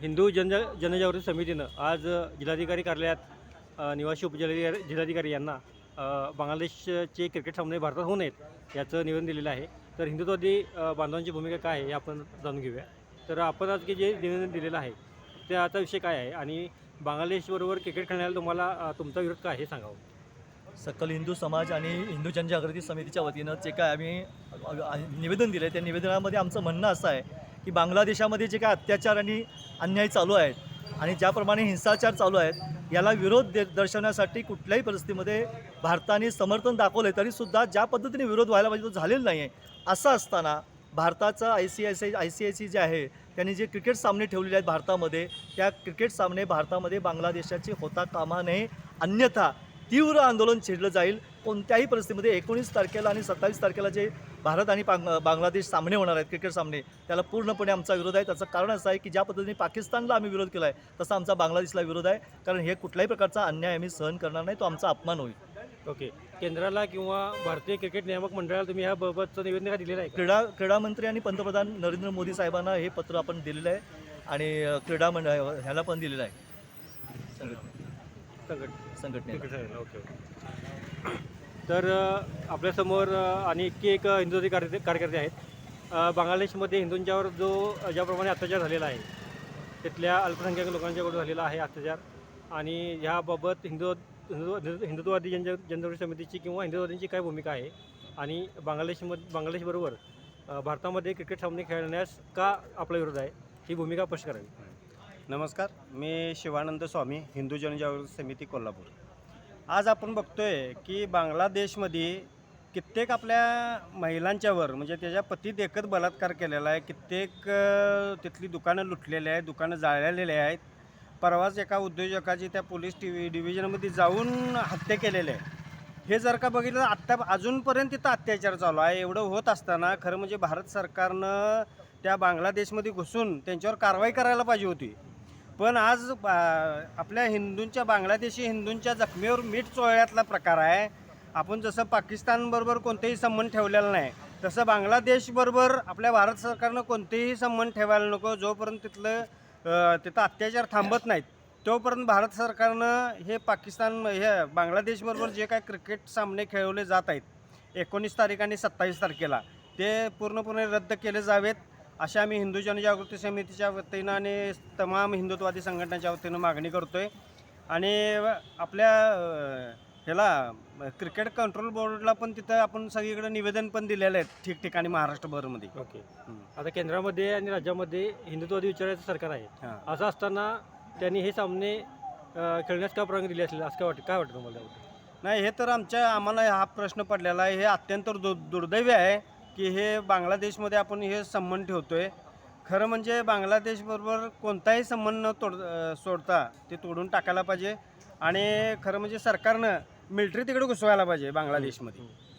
हिंदू जन जनजागृती समितीनं आज जिल्हाधिकारी कार्यालयात निवासी उपजिल्हाधिकारी जिल्हाधिकारी यांना बांगलादेशचे क्रिकेट सामने भारतात होऊ नयेत याचं निवेदन दिलेलं आहे. तर हिंदुत्वादी बांधवांची भूमिका काय आहे हे आपण जाणून घेऊया. तर आपण आज की जे निवेदन दिलेलं आहे त्याचा विषय काय आहे आणि बांगलादेशबरोबर क्रिकेट खेळण्याला तुम्हाला तुमचा विरोध काय हे सांगावं. सकल हिंदू समाज आणि हिंदू जनजागृती समितीच्या वतीनं जे काय आम्ही निवेदन दिलं आहे त्या निवेदनामध्ये आमचं म्हणणं असं आहे की बांगलादेशामध्ये जे काय अत्याचार आणि अन्याय चालू आहेत आणि ज्याप्रमाणे हिंसाचार चालू आहेत याला विरोध दे दर्शवण्यासाठी कुठल्याही परिस्थितीमध्ये भारताने समर्थन दाखवलं तरीसुद्धा ज्या पद्धतीने विरोध व्हायला पाहिजे तो झालेला नाही आहे असं असताना भारताचं I C I C I C I C जे आहे त्यांनी जे क्रिकेट सामने ठेवलेले आहेत भारतामध्ये त्या क्रिकेट सामने भारतामध्ये बांगलादेशाचे होता कामा नये अन्यथा तीव्र आंदोलन छेडलं जाईल. कोणत्याही परिस्थितीमध्ये एकोणीस तारखेला आणि सत्तावीस तारखेला जे भारत आणि बांग बांगलादेश सामने होणार आहेत क्रिकेट सामने त्याला पूर्णपणे आमचा विरोध आहे. त्याचं कारण असं आहे की ज्या पद्धतीने पाकिस्तानला आम्ही विरोध केला आहे तसा आमचा बांगलादेशला विरोध आहे. कारण हे कुठल्याही प्रकारचा अन्याय आम्ही सहन करणार नाही तो आमचा अपमान होईल. ओके. केंद्राला किंवा भारतीय क्रिकेट नियामक मंडळाला तुम्ही ह्याबाबतचं निवेदन का दिलेलं आहे? क्रीडा क्रीडा मंत्री आणि पंतप्रधान नरेंद्र मोदी साहेबांना हे पत्र आपण दिलेलं आहे आणि क्रीडा मंडळ ह्याला पण दिलेलं आहे. संघट संघट संघटनेला. Okay okay. तर अ, आपल्यासमोर अ, आणि इतके एक हिंदुत्वादी कार्य कार्यकर्ते आहेत. अ, बांगलादेशमध्ये हिंदूंच्यावर जो अ, ज्याप्रमाणे अत्याचार झालेला आहे तिथल्या अल्पसंख्याक लोकांच्याकडून झालेला आहे अत्याचार. आणि ह्याबाबत हिंदू हिंदू हिंदुत्ववादी जन जनजागृती समितीची किंवा हिंदुत्वादींची काय भूमिका आहे? आणि बांगलादेशमध्ये बांगलादेशबरोबर अ, भारतामध्ये क्रिकेट सामने खेळण्यास का आपला विरोध आहे? ही भूमिका स्पष्ट करावी. नमस्कार मी शिवानंद स्वामी हिंदू जनजागृती समिती कोल्हापूर. आज आपण बघतोय की बांगलादेशमध्ये कित्येक आपल्या महिलांच्यावर म्हणजे त्याच्या पती देखत बलात्कार केलेला आहे कित्येक तिथली दुकानं लुटलेली आहेत दुकानं जाळलेली आहेत. परवाच एका उद्योजकाची त्या पोलीस टी डिव्हिजनमध्ये जाऊन हत्या केलेली आहे. हे जर का बघितलं आत्ता अजूनपर्यंत तिथं अत्याचार चालू आहे. एवढं होत असताना खरं म्हणजे भारत सरकारनं त्या बांगलादेशमध्ये घुसून त्यांच्यावर कारवाई करायला पाहिजे होती. पण आज बा- आपल्या हिंदूंच्या बांगलादेशी हिंदूंच्या जखमेवर मीठ चोळ्यातला प्रकार आहे. आपण जसं पाकिस्तानबरोबर कोणतेही संबंध ठेवलेला नाही तसं बांगलादेशबरोबर आपल्या भारत सरकारनं कोणतेही संबंध ठेवायला नको. जोपर्यंत तिथलं तिथं अत्याचार थांबत नाहीत तोपर्यंत भारत सरकारनं हे पाकिस्तान हे बांगलादेशबरोबर जे काय क्रिकेट सामने खेळवले जात आहेत एकोणीस तारीख आणि सत्तावीस तारखेला ते पूर्णपणे रद्द केले जावेत. अशा आम्ही हिंदू जनजागृती समितीच्या वतीनं आणि तमाम हिंदुत्वादी संघटनाच्या वतीनं मागणी करतोय. आणि आपल्या ह्याला क्रिकेट कंट्रोल बोर्डला पण तिथं आपण सगळीकडे निवेदन पण दिलेलं आहे ठिकठिकाणी महाराष्ट्रभरमध्ये. ओके. आता केंद्रामध्ये आणि राज्यामध्ये हिंदुत्ववादी विचाराचं सरकार आहे. हां. असं असताना त्यांनी हे सामने अ, खेळण्यास का परवानगी दिली असेल? असं काय वाटतं? काय वाटतं तुम्हाला? नाही हे तर आमच्या आम्हाला हा प्रश्न पडलेला आहे. हे अत्यंत दु दुर्दैवी आहे. की हे बांगलादेशमध्ये आपण हे संबंध आहे खरं म्हणजे बांगलादेशबरोबर कोणताही संबंध न तोड सोडता ते तोडून टाकायला पाहिजे आणि खरं म्हणजे सरकारनं मिल्ट्री तिकडे घुसवायला पाहिजे बांगलादेशमध्ये.